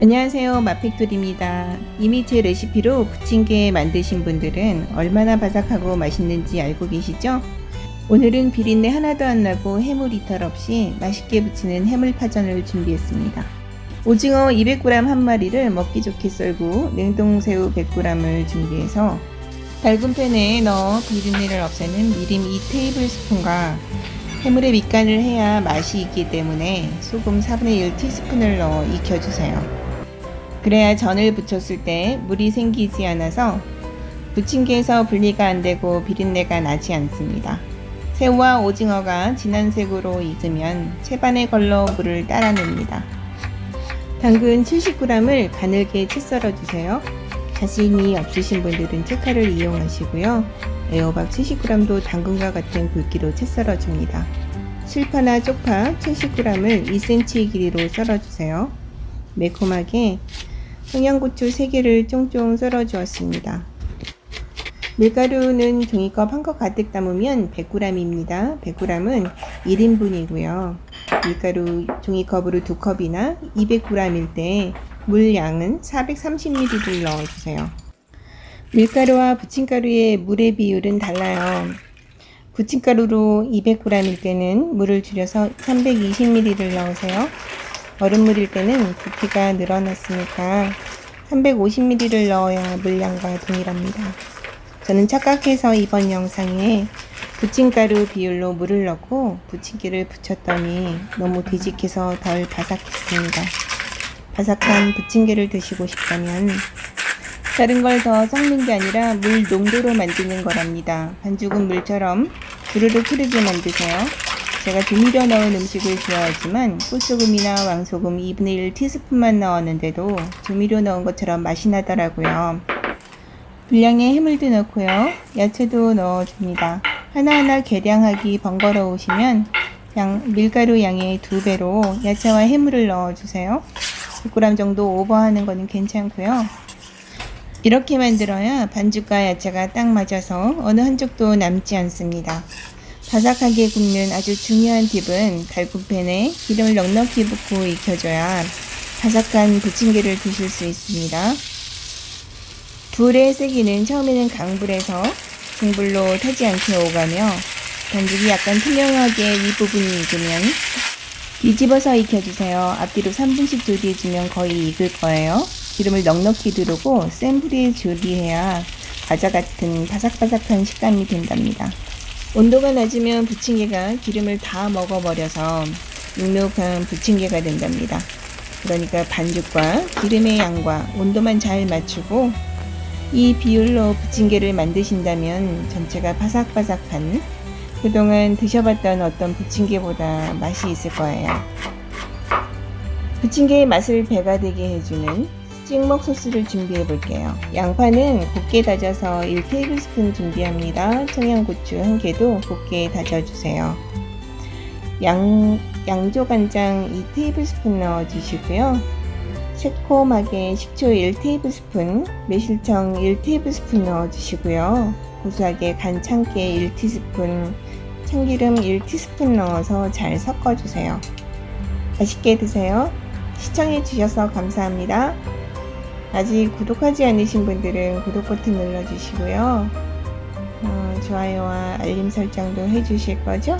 안녕하세요 마팩토리입니다 이미 제 레시피로 부침개 만드신 분들은 얼마나 바삭하고 맛있는지 알고 계시죠? 오늘은 비린내 하나도 안 나고 해물 이탈 없이 맛있게 부치는 해물파전을 준비했습니다 오징어 200g 한 마리를 먹기 좋게 썰고 냉동새우 100g을 준비해서 달군 팬에 넣어 비린내를 없애는 미림 2테이블스푼과 해물에 밑간을 해야 맛이 있기 때문에 소금 4분의 1 티스푼을 넣어 익혀주세요. 그래야 전을 부쳤을 때 물이 생기지 않아서 부침개에서 분리가 안 되고 비린내가 나지 않습니다. 새우와 오징어가 진한 색으로 익으면 채반에 걸러 물을 따라냅니다. 당근 70g을 가늘게 채 썰어 주세요. 자신이 없으신 분들은 채칼을 이용하시고요. 애호박 70g도 당근과 같은 굵기로 채 썰어 줍니다. 실파나 쪽파 70g을 2cm 길이로 썰어 주세요. 매콤하게 청양고추 3개를 쫑쫑 썰어 주었습니다. 밀가루는 종이컵 한 컵 가득 담으면 100g입니다. 100g은 1인분이고요. 밀가루 종이컵으로 2컵이나 200g일 때물 양은 430ml를 넣어주세요. 밀가루와 부침가루의 물의 비율은 달라요. 부침가루로 200g일 때는 물을 줄여서 320ml를 넣으세요. 얼음물일 때는 부피가 늘어났으니까 350ml를 넣어야 물량과 동일합니다. 저는 착각해서 이번 영상에 부침가루 비율로 물을 넣고 부침개를 부쳤더니 너무 되직해서 덜 바삭했습니다. 바삭한 부침개를 드시고 싶다면 다른 걸 더 섞는 게 아니라 물 농도로 만드는 거랍니다. 반죽은 물처럼 주르륵 흐르게 만드세요. 제가 조미료 넣은 음식을 좋아하지만 꿀소금이나 왕소금 2분의 1 티스푼만 넣었는데도 조미료 넣은 것처럼 맛이 나더라고요. 분량의 해물도 넣고요. 야채도 넣어줍니다. 하나하나 계량하기 번거로우시면 양, 밀가루 양의 두 배로 야채와 해물을 넣어주세요. 100g 정도 오버하는 거는 괜찮고요. 이렇게 만들어야 반죽과 야채가 딱 맞아서 어느 한쪽도 남지 않습니다. 바삭하게 굽는 아주 중요한 팁은 달군팬에 기름을 넉넉히 붓고 익혀줘야 바삭한 부침개를 드실 수 있습니다. 불의 세기는 처음에는 강불에서 중불로 타지 않게 오가며 반죽이 약간 투명하게 윗부분이 익으면 뒤집어서 익혀주세요. 앞뒤로 3분씩 조리해주면 거의 익을 거예요. 기름을 넉넉히 두르고 센 불에 조리해야 과자 같은 바삭바삭한 식감이 된답니다. 온도가 낮으면 부침개가 기름을 다 먹어버려서 눅눅한 부침개가 된답니다. 그러니까 반죽과 기름의 양과 온도만 잘 맞추고 이 비율로 부침개를 만드신다면 전체가 바삭바삭한 그동안 드셔봤던 어떤 부침개보다 맛이 있을 거예요. 부침개의 맛을 배가 되게 해주는 찍먹 소스를 준비해 볼게요. 양파는 곱게 다져서 1테이블스푼 준비합니다. 청양고추 1개도 곱게 다져주세요. 양, 양조 간장 2테이블스푼 넣어주시고요. 새콤하게 식초 1테이블스푼, 매실청 1테이블스푼 넣어주시고요. 고소하게 간 참깨 1티스푼, 참기름 1티스푼 넣어서 잘 섞어주세요. 맛있게 드세요. 시청해주셔서 감사합니다. 아직 구독하지 않으신 분들은 구독 버튼 눌러주시고요. 어, 좋아요와 알림 설정도 해주실 거죠?